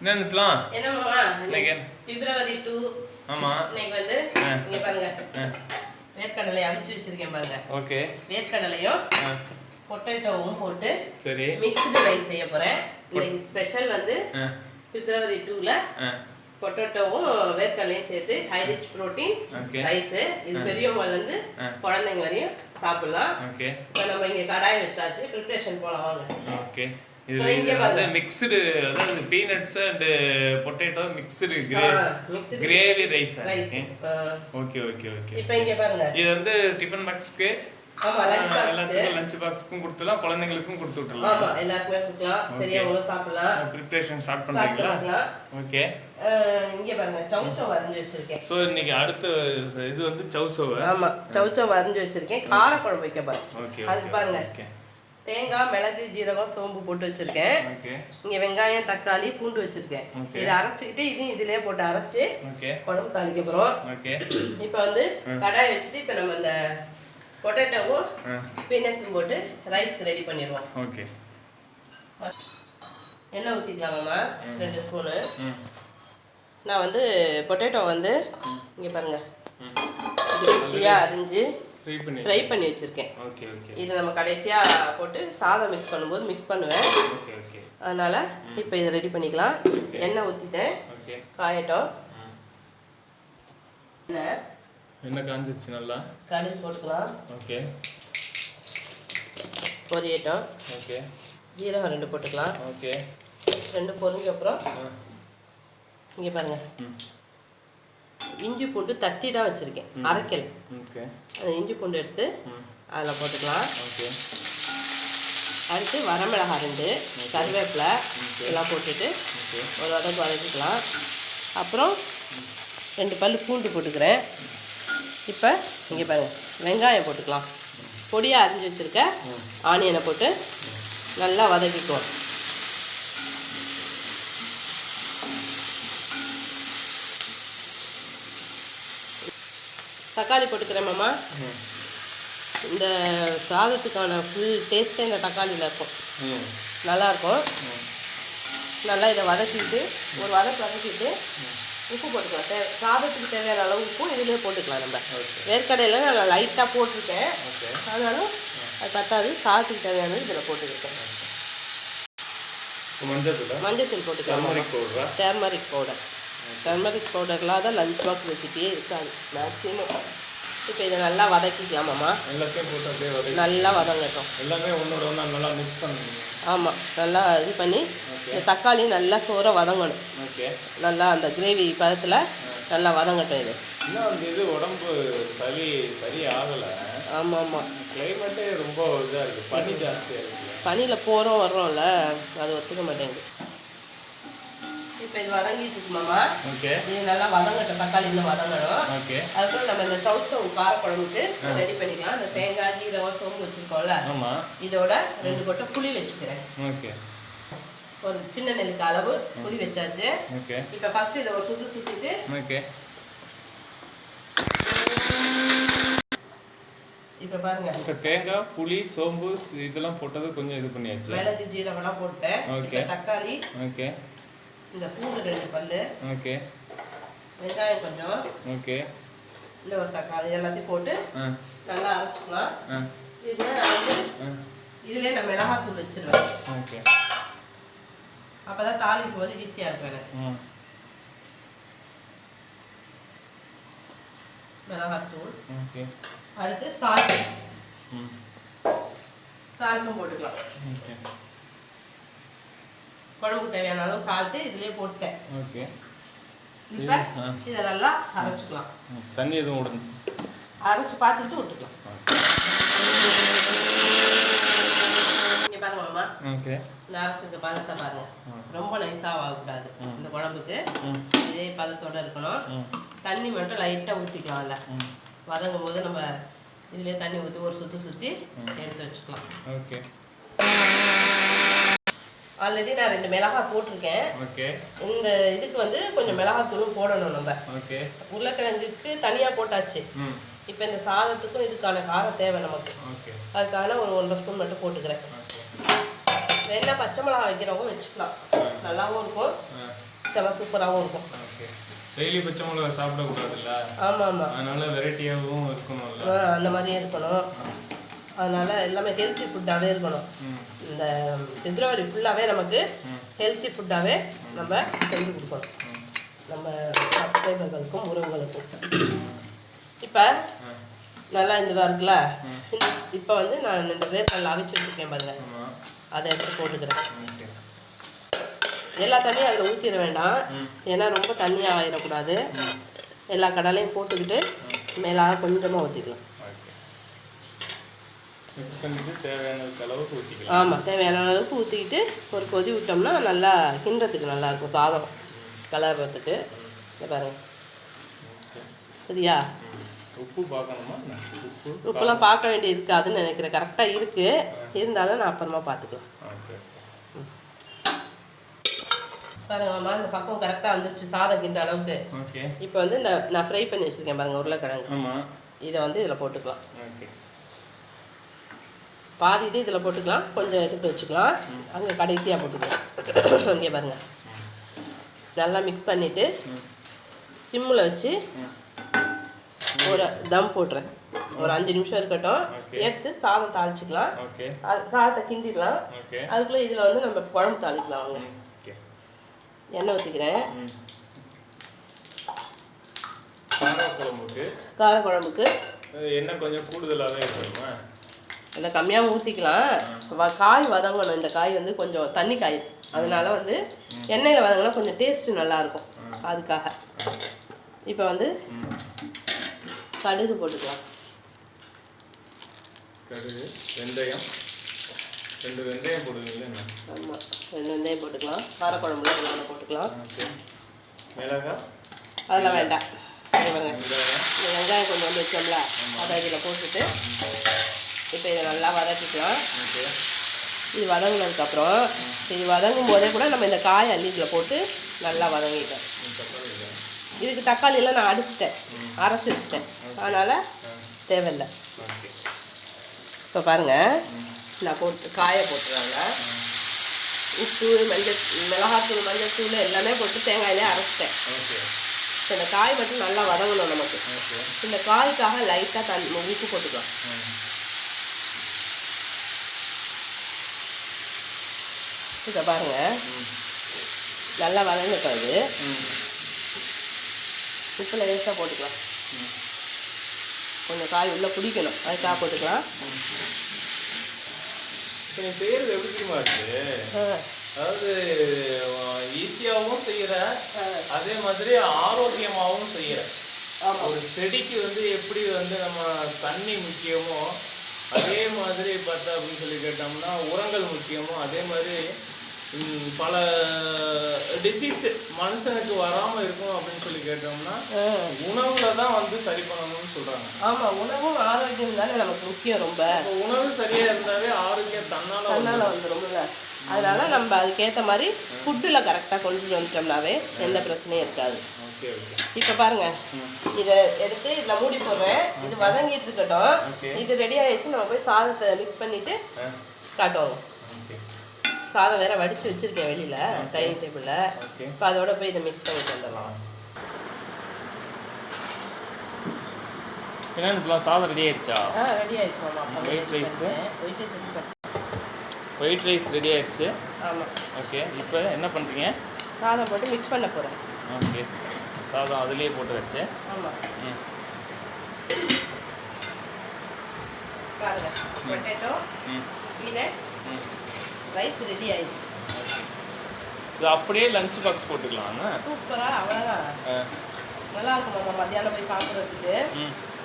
என்ன நிறுத்தலாம் இன்னைக்கு பிப்ரவரி டூ ஆமா. இன்னைக்கு வந்து. இங்க பாருங்க. வேர்க்கடலை அவிச்சு வச்சிருக்கேன் பாருங்க. ஓகே. வேர்க்கடலையும் பொட்டேட்டோவும் போட்டு சரி. மிக்ஸ்டு ரைஸ் செய்ய போறேன். இன்னைக்கு ஸ்பெஷல் வந்து பிப்ரவரி டூல பொட்டேட்டோவும் வேர்க்கடலையும் சேர்த்து ஹை ரிச் ப்ரோட்டீன். ரைஸ் இது பெரியவங்கல இருந்து. குழந்தைங்க வரையும் சாப்பிடலாம். ஓகே. இப்போ நம்ம இங்க கடாய் வச்சாச்சு. ப்ரிப்ரேஷன் போலாம் வாங்க. ஓகே. இது அப்புறம் இங்க இது வந்து. மிக்ஸ்டு அதாவது peanuts and potato mixed mixed gravy rice okay okay okay இப்போ இங்க பாருங்க. இது வந்து டிஃபன் பாக்ஸ்க்கு எல்லாத்துக்கும் லஞ்ச் பாக்ஸ்க்கும் கொடுத்துலாம் குழந்தைங்களுக்கும் கொடுத்து விட்டுலாம் ஆமா எல்லாருக்குமே கொடுக்கலாம். பெரியவங்களும் சாப்பிடலாம். ப்ரிப்பரேஷன் ஸ்டார்ட் பண்றீங்களா? ஓகே இங்க பாருங்க சவுச்சோ வரைஞ்சி வச்சிருக்கேன். ஸோ இன்னைக்கு அடுத்த இது வந்து சவுசோவை ஆமா சவுச்சோ வரைஞ்சி வச்சிருக்கேன். காரக்குழம்பு வைக்க பாருங்க. ஓகே அதுக்கு பாருங்க. தேங்காய் மிளகு ஜீரகம் சோம்பு போட்டு வச்சிருக்கேன். இங்க வெங்காயம் தக்காளி பூண்டு வச்சிருக்கேன். இதை அரைச்சிக்கிட்டு இதையும் இதுலயே போட்டு அரைச்சு குழம்பு தாளிக்க போறோம். ஓகே. இப்போ வந்து கடாய் வச்சுட்டு இப்போ நம்ம இந்த பொட்டேட்டோவும் பீனட்ஸும் போட்டு ரைஸ்க்கு ரெடி பண்ணிடுவோம். ஓகே. எண்ணெய் ஊற்றிக்கலாமாம்மா ரெண்டு ஸ்பூனு. நான் வந்து பொட்டேட்டோ வந்து இங்கே பாருங்க. குட்டியாக அரிஞ்சு ஃப்ரை பண்ணி ஃப்ரை பண்ணி வச்சுருக்கேன். ஓகே ஓகே இதை நம்ம கடைசியாக போட்டு சாதம் மிக்ஸ் பண்ணும்போது மிக்ஸ் பண்ணுவேன். ஓகே ஓகே அதனால் இப்போ இதை ரெடி பண்ணிக்கலாம். எண்ணெய் ஊற்றிட்டேன் ஓகே காயட்டும். எண்ணெய் காஞ்சிச்சு நல்லா? கடுகு போட்டுக்கலாம். ஓகே பொரியட்டும். ஓகே ஜீரகம் ரெண்டு போட்டுக்கலாம். ஓகே ரெண்டு பொரிஞ்ச அப்புறம் இங்கே பாருங்கள் இஞ்சி பூண்டு தட்டி தான் வச்சுருக்கேன். அரைக்கல் அந்த இஞ்சி பூண்டு எடுத்து அதில் போட்டுக்கலாம். ஓகே. அடுத்து வரமிளகாய் ரெண்டு கருவேப்பிலை எல்லாம் போட்டுட்டு ஒரு வதக்கு வதக்கிக்கலாம். அப்புறம் ரெண்டு பல் பூண்டு போட்டுக்கிறேன். இப்போ இங்கே பாருங்க வெங்காயம் போட்டுக்கலாம். பொடியாக அரிஞ்சு வச்சுருக்க ஆனியனை போட்டு நல்லா வதக்கிக்குவோம். தக்காளி போட்டுக்கிறேன் மாமா. இந்த சாதத்துக்கான ஃபுல் டேஸ்ட்டே இந்த தக்காளியில் இருக்கும். நல்லாயிருக்கும். நல்லா இதை வதக்கிட்டு ஒரு வதக்கு வதக்கிட்டு உப்பு போட்டுக்கலாம். தே சாதத்துக்கு தேவையான அளவு உப்பும் இதுலேயே போட்டுக்கலாம் நம்ம. வேர்க்கடையில் நான் லைட்டாக போட்டிருக்கேன். ஆனாலும் அது பத்தாது. சாதத்துக்கு தேவையானது இதில் போட்டுக்கிட்டேன் மஞ்சள் தூளா மஞ்சத்தூள் போட்டுக்கலாம் டர்மரிக் பவுடரா. டர்மரிக் பவுடர் தான் லஞ்ச் பாக்ஸ் ரெசிபியே இருக்காது மேக்ஸிமம் இப்போ இதை நல்லா வதக்கிக்கலாமாம்மா எல்லாத்தையும் போட்டு அப்படியே வதக்கி நல்லா வதங்கட்டும். எல்லாமே ஒன்றோட ஒன்றா நல்லா மிக்ஸ் பண்ணுங்க. ஆமாம் நல்லா இது பண்ணி இந்த தக்காளி நல்லா சோற வதங்கணும். ஓகே நல்லா அந்த கிரேவி பதத்தில் நல்லா வதங்கட்டும் இது. இன்னும் அந்த இது உடம்பு சளி சரி ஆகலை ஆமாம். ஆமாம் கிளைமேட்டே ரொம்ப இதாக இருக்குது பனி ஜாஸ்தியாக இருக்குது பனியில் போகிறோம் வர்றோம்ல அது ஒத்துக்க மாட்டேங்குது. இப்போ இது வதங்கிட்டு இருக்குமாம்மா ஓகே. இது நல்லா வதங்கட்டும் தக்காளி இன்னும் வதங்கணும். ஓகே. அதுக்கப்புறம் நம்ம இந்த சவுச்சவு காரக்குழம்புக்கு ரெடி பண்ணிக்கலாம். இந்த தேங்காய் ஜீரகம் சோம்பு வச்சுருக்கோம்ல. ஆமாம் இதோட ரெண்டு கொட்டை புளி வச்சுக்கிறேன். ஓகே. ஒரு சின்ன நெல்லுக்கு அளவு புளி வச்சாச்சு. ஓகே. இப்போ ஃபஸ்ட்டு இதை ஒரு சுத்து ஓகே. இப்போ பாருங்க. இப்போ தேங்காய் புளி சோம்பு இதெல்லாம் போட்டது கொஞ்சம் இது பண்ணியாச்சு. மிளகு ஜீரகம்லாம் போட்டேன். இப்போ தக்காளி ஓகே. இந்த பூண்டு ரெண்டு பல்லு ஓகே. வெங்காயம் கொஞ்சம் ஓகே. இந்த ஒரு தக்காளி எல்லாத்தையும் போட்டு நல்லா அரைச்சிக்கலாம். இதுல நான் வந்து இதுலேயே நான் மிளகாத்தூள் வச்சிருவேன். ஓகே. அப்போ தான் தாளிக்கும் போது ஈஸியாக இருக்கும் எனக்கு. மிளகாத்தூள். ஓகே. அடுத்து சால்ட். சால்ட்டும் போட்டுக்கலாம். ஓகே. குழம்புக்கு தேவையான அளவு சால்ட்டு இதுலேயே போட்டேன் ஓகே. இப்போ. இதை நல்லா அரைச்சிக்கலாம். தண்ணி எதுவும் விடணும். அரைச்சி பார்த்துட்டு விட்டுக்கலாம் இங்கே பாருங்க மாமா. ஓகே. இந்த அரைச்சிருக்க பதத்தை பாருங்க. ரொம்ப நைஸாக ஆகக்கூடாது இந்த குழம்புக்கு. இதே பதத்தோட இருக்கணும். தண்ணி மட்டும் லைட்டாக ஊற்றிக்கலாம்ல ம். வதங்கும் போது நம்ம இதுலேயே தண்ணி ஊற்றி ஒரு சுற்றி சுற்றி எடுத்து வச்சுக்கலாம். ஓகே. ஆல்ரெடி நான் ரெண்டு மிளகாய் போட்டிருக்கேன். ஓகே இந்த இதுக்கு வந்து கொஞ்சம் மிளகாத்தூளும் போடணும் நம்ம. ஓகே உருளைக்கிழங்குக்கு தனியாக போட்டாச்சு. இப்போ இந்த சாதத்துக்கும் இதுக்கான காரம் தேவை நமக்கு. ஓகே அதுக்கான ஒரு ஒன்றரை ஸ்பூன் மட்டும் போட்டுக்கிறேன். வேணா பச்சை மிளகாய் வைக்கிறவங்க வச்சுக்கலாம். நல்லாவும் இருக்கும். செம சூப்பராகவும் இருக்கும். ஓகே டெய்லி பச்சை மிளகா சாப்பிடக்கூடாதுல்ல? ஆமாம். ஆமாம் அதனால வெரைட்டியாகவும் இருக்கணும்ல? அந்த மாதிரியே இருக்கணும். அதனால எல்லாமே ஹெல்த்தி ஃபுட்டாகவே இருக்கணும். இந்த பிப்ரவரி ஃபுல்லாகவே நமக்கு. ஹெல்த்தி ஃபுட்டாகவே நம்ம செஞ்சு கொடுக்கணும். நம்ம சப்ஸ்கிரைபர்களுக்கும் உறவுகளுக்கும். இப்போ நல்லா இதுவாக இருக்குல்ல? இப்போ வந்து நான் இந்த வேர்க்கடலை அவிச்சு வச்சுருக்கேன் பாருங்க. அதை எடுத்து போட்டுக்கிறேன். எல்லா தண்ணியும் அதில் ஊற்றிட வேண்டாம். ஏன்னா ரொம்ப தண்ணியாக ஆயிடக்கூடாது. எல்லா கடலையும் போட்டுக்கிட்டு மேலாக கொஞ்சமாக ஊற்றிக்கலாம் மிக்ஸ் பண்ணிட்டு தேவையான அளவுக்கு ஊற்றிக்கலாம் ஆமாம் தேவையான அளவுக்கு ஊற்றிக்கிட்டு ஒரு கொதி விட்டோம்னா நல்லா கிண்டுறதுக்கு நல்லா இருக்கும் சாதம் கலர்றதுக்கு. பாருங்க. சரியா. உப்பு பார்க்கணுமா? உப்பு உப்பெல்லாம் பார்க்க வேண்டியது இருக்காதுன்னு நினைக்கிறேன் கரெக்டாக இருக்குது இருந்தாலும் நான் அப்புறமா பார்த்துக்கலாம். பாருங்கம்மா இந்த பக்கம் கரெக்டாக வந்துருச்சு சாதம் கிண்ட அளவுக்கு. ஓகே. இப்போ வந்து நான் நான் ஃப்ரை பண்ணி வச்சுருக்கேன் பாருங்கள் உருளைக்கிழங்கு. இதை வந்து இதில் போட்டுக்கலாம். ஓகே. பாதி இது இதில் போட்டுக்கலாம் கொஞ்சம் எடுத்து வச்சுக்கலாம். அங்கே கடைசியாக போட்டுக்கலாம். இங்கே பாருங்கள் நல்லா மிக்ஸ் பண்ணிவிட்டு சிம்மில் வச்சு ஒரு தம் போட்டுறேன் ஒரு அஞ்சு நிமிஷம் இருக்கட்டும். எடுத்து சாதம் தாளிச்சிக்கலாம். ஓகே அது சாதத்தை கிண்டிடலாம். ஓகே அதுக்குள்ளே இதில் வந்து நம்ம குழம்பு தாளிக்கலாம் அவங்க எண்ணெய் ஊற்றிக்கிறேன் காரக்குழம்புக்கு. கார குழம்புக்கு அது எண்ணெய் கொஞ்சம் கூடுதலாகவே இருக்கணுமா? இல்லை கம்மியாக ஊற்றிக்கலாம் காய் வதங்கணும். இந்த காய் வந்து கொஞ்சம் தண்ணி காய். அதனால வந்து எண்ணெயில் வதங்கினா கொஞ்சம் டேஸ்ட்டு நல்லாயிருக்கும். அதுக்காக. இப்போ வந்து கடுகு போட்டுக்கலாம். கடுகு வெந்தயம். ரெண்டு வெந்தயம் போடுவீங்களா ஆமாம் ரெண்டு வெந்தயம் போட்டுக்கலாம். காரக்குழம்புல கொஞ்சம் போட்டுக்கலாம். மிளகாய் அதெல்லாம் வேண்டாம். வெங்காயம். வெங்காயம் கொஞ்சம் வந்து வச்சோம்ல அதை இதில் போட்டுட்டு இப்போ இதை நல்லா வதக்கிக்கலாம். இது வதங்கினதுக்கப்புறம் இது வதங்கும் போதே கூட நம்ம இந்த காய் அள்ளி இதில் போட்டு நல்லா இல்லை இதுக்கு தக்காளியெல்லாம் நான் அடிச்சிட்டேன். அரைச்சி வச்சிட்டேன் அதனால் தேவையில்லை. இப்போ பாருங்கள் நான் போட்டு காயை போட்டுறாங்க. உப்பு மஞ்சள் மிளகாத்தூள் மஞ்சள் எல்லாமே போட்டு தேங்காயிலே அரைச்சிட்டேன். இந்த காய் மட்டும் நல்லா வதங்கணும் நமக்கு. இந்த காய்க்காக லைட்டாக தண்ணி உப்பு போட்டுக்கலாம். இப்போ பாருங்கள் நல்லா வதங்கிட்டோம் இது உப்பில் லேசாக போட்டுக்கலாம். கொஞ்சம் காய் உள்ளே பிடிக்கணும். அதுக்காக போட்டுக்கலாம். நீ செய்யறது எப்படி தெரியுமா இருக்கு. அதாவது ஈஸியாகவும் செய்யற ஆ, அதே மாதிரி ஆரோக்கியமாகவும் ஆமாம் ஒரு செடிக்கு வந்து எப்படி வந்து நம்ம தண்ணி முக்கியமோ அதே மாதிரி பார்த்தா அப்படின்னு சொல்லி கேட்டோம்னா உரங்கள் முக்கியமோ அதே மாதிரி பல டிசீஸ் மனுஷனுக்கு வராம இருக்கும் அப்படின்னு சொல்லி கேட்டோம்னா. உணவுல தான் வந்து சரி பண்ணணும்னு சொல்றாங்க. ஆமாம் உணவும் ஆரோக்கியம் தானே நமக்கு முக்கியம் ரொம்ப உணவு சரியா இருந்தாவே ஆரோக்கியம் தன்னால தன்னால். வந்துடும்ல அதனால நம்ம அதுக்கேற்ற மாதிரி ஃபுட்டில் கரெக்டாக கொண்டுட்டு வந்துட்டோம்னாவே எந்த பிரச்சனையும் இருக்காது. இப்போ பாருங்க. இதை எடுத்து இதில் மூடி போடுறேன். இது வதங்கிட்டு இருக்கட்டும். இது ரெடி ஆயிடுச்சு. நம்ம போய் சாதத்தை மிக்ஸ் பண்ணிட்டு காட்டுவோம். சாதம் வேற வடிச்சு வச்சிருக்கேன் வெளியில டைனிங் டேபிளில் ஓகே இப்போ அதோட போய் இதை மிக்ஸ் பண்ணிட்டு வந்துடலாம். என்னன்னு சாதம் ரெடி ஆயிடுச்சா? ரெடி ஆயிடுச்சு. White rice white rice ready ஆயிடுச்சு. ஆமாம் ஓகே இப்போ என்ன பண்ணுறீங்க சாதம் போட்டு மிக்ஸ் பண்ண போகிறேன் ஓகே சாதம் அதுலேயே போட்டு வச்சு ஆமாம் ம். பாருங்க. பொட்டேட்டோ ம். பீனட் ம். ரைஸ் ரெடி ஆயிடுச்சு. இது அப்படியே லஞ்ச் பாக்ஸ் போட்டுக்கலாம்ண்ணா சூப்பராக அவ்வளோதான் நல்லா இருக்கும் மாமா மத்தியானம் போய் சாப்பிட்றதுக்கு.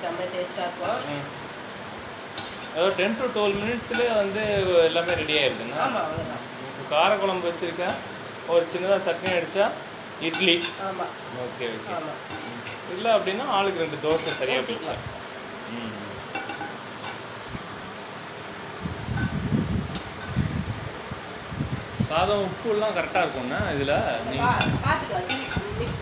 செம்ம டேஸ்ட்டாக இருக்கும். அதாவது டென் டு டுவெல் மினிட்ஸ்லேயே வந்து எல்லாமே ரெடி ஆயிருதுண்ணா ஆமாம் அவ்வளோதான் இப்போ காரக்குழம்பு வச்சுருக்கேன். ஒரு சின்னதாக சட்னி அடித்தா இட்லி. ஆமாம் ஓகே ஓகே. இல்லை அப்படின்னா ஆளுக்கு ரெண்டு தோசை சரியாக போச்சு. ஊற்றிக்கலாம் ம். சாதம் உப்புலாம் கரெக்டாக இருக்கும்ண்ணா இதில்? நீங்கள் மிக்ஸ்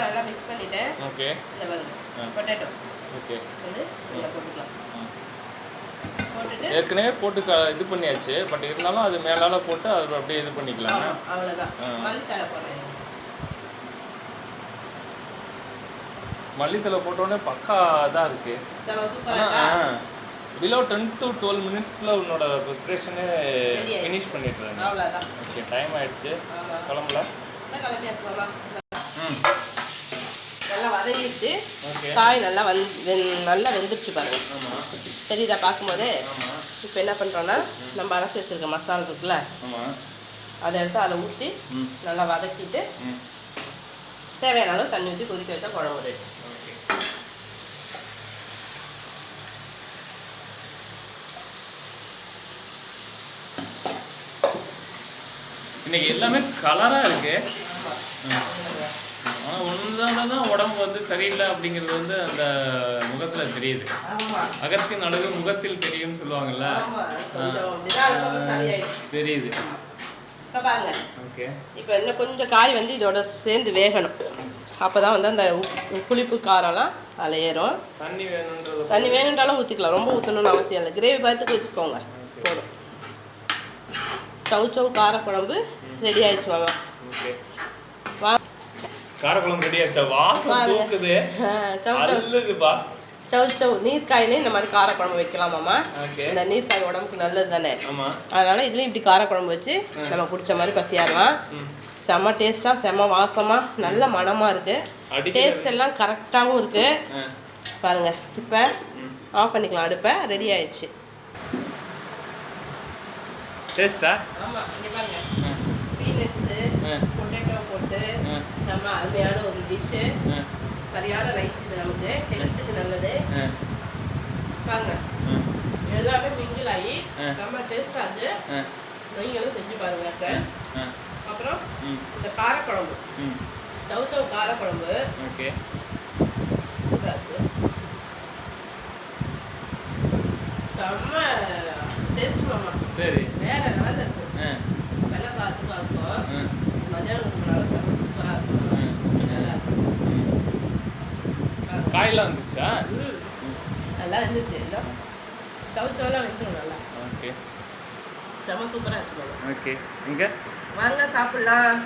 ஓகே. எல்லாம் மிக்ஸ் பண்ணிட்டேன் ஓகே. இந்த பாருங்க. ஆ. Potato okay. வந்து இதில் போட்டுக்கலாம். ம் போட்டு போட்டுட்டு ஏற்கனவே போட்டு இது பண்ணியாச்சு. பட் இருந்தாலும் அது மேலால போட்டு அது அப்படியே இது பண்ணிக்கலாம் ஆ. மல்லித்தலை போடுறேன். மல்லித்தலை போட்டோடனே பக்கா இதாக இருக்கு? பிலோ டென் டு டுவெல் மினிட்ஸில் உன்னோட ப்ரிப்ரேஷனே. ஃபினிஷ் பண்ணிடுறேன். ஓகே டைம் ஆயிடுச்சு. ம். நல்லா வதங்கிடுச்சு. காய் நல்லா வந் நல்லா வெந்துருச்சு பாருங்க. தெரியுதா பார்க்கும்போது? இப்போ என்ன பண்ணுறோன்னா நம்ம அரைச்சி வச்சிருக்க மசாலா இருக்குல்ல? அதை எடுத்து அதில் ஊற்றி நல்லா வதக்கிட்டு தேவையான அளவு தண்ணி ஊற்றி கொதிக்க வச்சா குழம்பு ரெடி. இன்னைக்கு எல்லாமே கலராக இருக்கு. ஆனால் ஒன்றால தான் உடம்பு வந்து சரியில்லை அப்படிங்கிறது வந்து அந்த முகத்தில் தெரியுது. அகத்தின் அழகு முகத்தில் தெரியும்னு சொல்லுவாங்கல்ல. தெரியுது. ஓகே. இப்போ இன்னும் கொஞ்சம் காய் வந்து இதோட சேர்ந்து வேகணும். அப்போ தான் வந்து அந்த புளிப்பு காரம்லாம் அதில் ஏறும் தண்ணி வேணுன்றது தண்ணி வேணுன்றாலும் ஊற்றிக்கலாம் ரொம்ப ஊற்றணும்னு அவசியம் இல்லை. கிரேவி பார்த்துக்கு வச்சுக்கோங்க. போதும். சவு சவு காரக்குழம்பு ரெடி ஆயிடுச்சு மாமா வா. காரக்குழம்பு ரெடி ஆச்சா? வாசம் பாருங்க. தூக்குது. ஆ, சவு சவு அல்லுதுப்பா சவு சவு நீர்க்காயிலே இந்த மாதிரி காரக்குழம்பு வைக்கலாம் மாமா ஓகே. இந்த நீர்க்காய் உடம்புக்கு நல்லது தானே ஆமா. அதனால இதுலேயும் இப்படி காரக்குழம்பு வச்சு நம்ம பிடிச்ச மாதிரி பசியாரலாம் ம். செம்ம டேஸ்ட்டாக செம்ம வாசமாக நல்ல மணமாக இருக்குது. டேஸ்ட் எல்லாம் கரெக்டாகவும் இருக்குது பாருங்க இப்போ ஆஃப் பண்ணிக்கலாம். அடுப்பை ரெடி ஆயிடுச்சு. டேஸ்டா ஆமாம் இங்கே பாருங்க ஆ பீனட்ஸு ஆ பொட்டேட்டோ போட்டு ஆ நம்ம அருமையான ஒரு டிஷ்ஷு ஆ சரியான ரைஸ் இது நமக்கு ஹெல்த்துக்கு நல்லது. ஆ. எல்லாமே மிங்கிள் ஆகி ஆ. செம்ம டேஸ்ட்டாக இருந்து ஆ. நீங்களும் செஞ்சு பாருங்க ஃப்ரெண்ட்ஸ் அப்புறம் இந்த காரக்குழம்பு. சவு சவு காரக்குழம்பு. ஓகே. செம்ம டேஸ்ட் மாமா. சரி. வேற லெவலில் இருக்கு ஆ வெள்ளை சாதத்துக்கும் இருக்கும் ஆ மதியானம் கொடுக்கறனால செம்ம சூப்பராக இருக்கும் நல்லா இருக்கு ம் பாருங்க. காயெல்லாம் வந்துச்சா. நல்லா இருந்துச்சு இல்லை சவுச்சவெல்லாம் வெந்துடும் நல்லா. ஓகே. செம்ம சூப்பராக இருக்கு மாமா. ஓகே. இங்கே வாங்க சாப்பிட்லாம்.